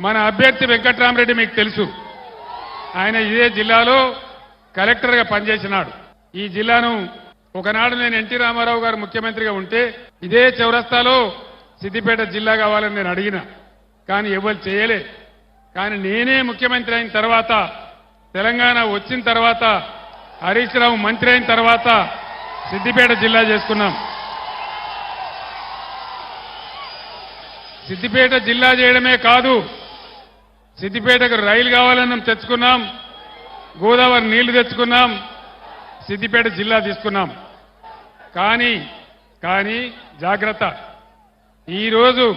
మన అభ్యర్థి వెంకట్రామరెడ్డి మీకు తెలుసు. ఆయన ఇదే జిల్లాలో కలెక్టర్గా పనిచేసినాడు. ఈ జిల్లాను ఒకనాడు నేను ఎన్టీ రామారావు గారు ముఖ్యమంత్రిగా ఉంటే ఇదే చౌరస్తాలో సిద్దిపేట జిల్లా కావాలని నేను అడిగిన. కానీ ఎవరు చేయలే. కానీ నేనే ముఖ్యమంత్రి అయిన తర్వాత తెలంగాణ వచ్చిన తర్వాత హరీష్ రావు మంత్రి అయిన తర్వాత సిద్దిపేట జిల్లా చేసుకున్నాం. సిద్దిపేట జిల్లా చేయడమే కాదు సిద్దిపేటకు రైలు కావాలని తెచ్చుకున్నాం. గోదావరి నీళ్ళు తెచ్చుకున్నాం. సిద్దిపేట జిల్లా తీసుకున్నాం. కానీ కానీ జాగ్రత్త. ఈరోజు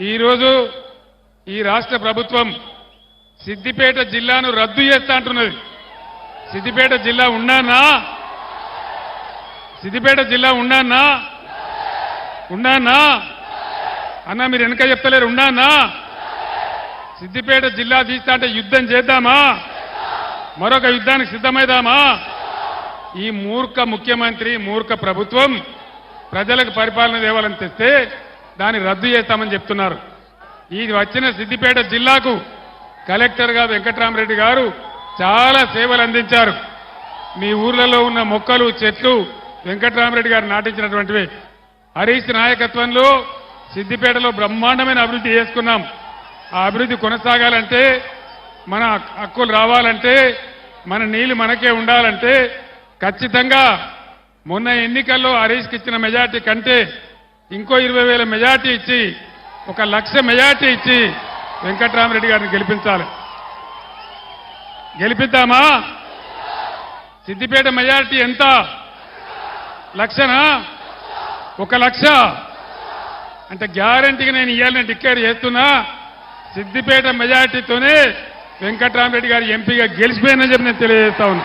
ఈరోజు ఈ రాష్ట్ర ప్రభుత్వం సిద్దిపేట జిల్లాను రద్దు చేస్తా అంటున్నది. సిద్దిపేట జిల్లా ఉన్నానా సిద్దిపేట జిల్లా ఉన్నానా ఉన్నానా అన్నా మీరు వెనక చెప్తలేరు ఉన్నానా సిద్దిపేట జిల్లా తీస్తా అంటే యుద్ధం చేద్దామా? మరొక యుద్ధానికి సిద్ధమైదామా? ఈ మూర్ఖ ముఖ్యమంత్రి మూర్ఖ ప్రభుత్వం ప్రజలకు పరిపాలన దేవాలని తెస్తే దాన్ని రద్దు చేస్తామని చెప్తున్నారు. ఇది వచ్చిన సిద్దిపేట జిల్లాకు కలెక్టర్గా వెంకట్రామరెడ్డి గారు చాలా సేవలు అందించారు. మీ ఊర్లలో ఉన్న మొక్కలు చెట్లు వెంకట్రామరెడ్డి గారు నాటించినటువంటివి. హరీష్ నాయకత్వంలో సిద్దిపేటలో బ్రహ్మాండమైన అభివృద్ధి చేసుకున్నాం. ఆ అభివృద్ధి కొనసాగాలంటే మన హక్కులు రావాలంటే మన నీళ్ళు మనకే ఉండాలంటే ఖచ్చితంగా మొన్న ఎన్నికల్లో హరీష్కి ఇచ్చిన మెజార్టీ కంటే ఇంకో ఇరవై వేల మెజార్టీ ఇచ్చి ఒక లక్ష మెజార్టీ ఇచ్చి వెంకట్రామరెడ్డి గారిని గెలిపించాలి. గెలిపిద్దామా? సిద్దిపేట మెజార్టీ ఎంత? లక్షనా? ఒక లక్ష? అంటే గ్యారంటీగా నేను ఇవ్వాలని డిక్లేర్ చేస్తున్నా. సిద్దిపేట మెజార్టీతోనే వెంకట్రామరెడ్డి గారు ఎంపీగా గెలిచిపోయినని చెప్పి నేను తెలియజేస్తా ఉన్నా.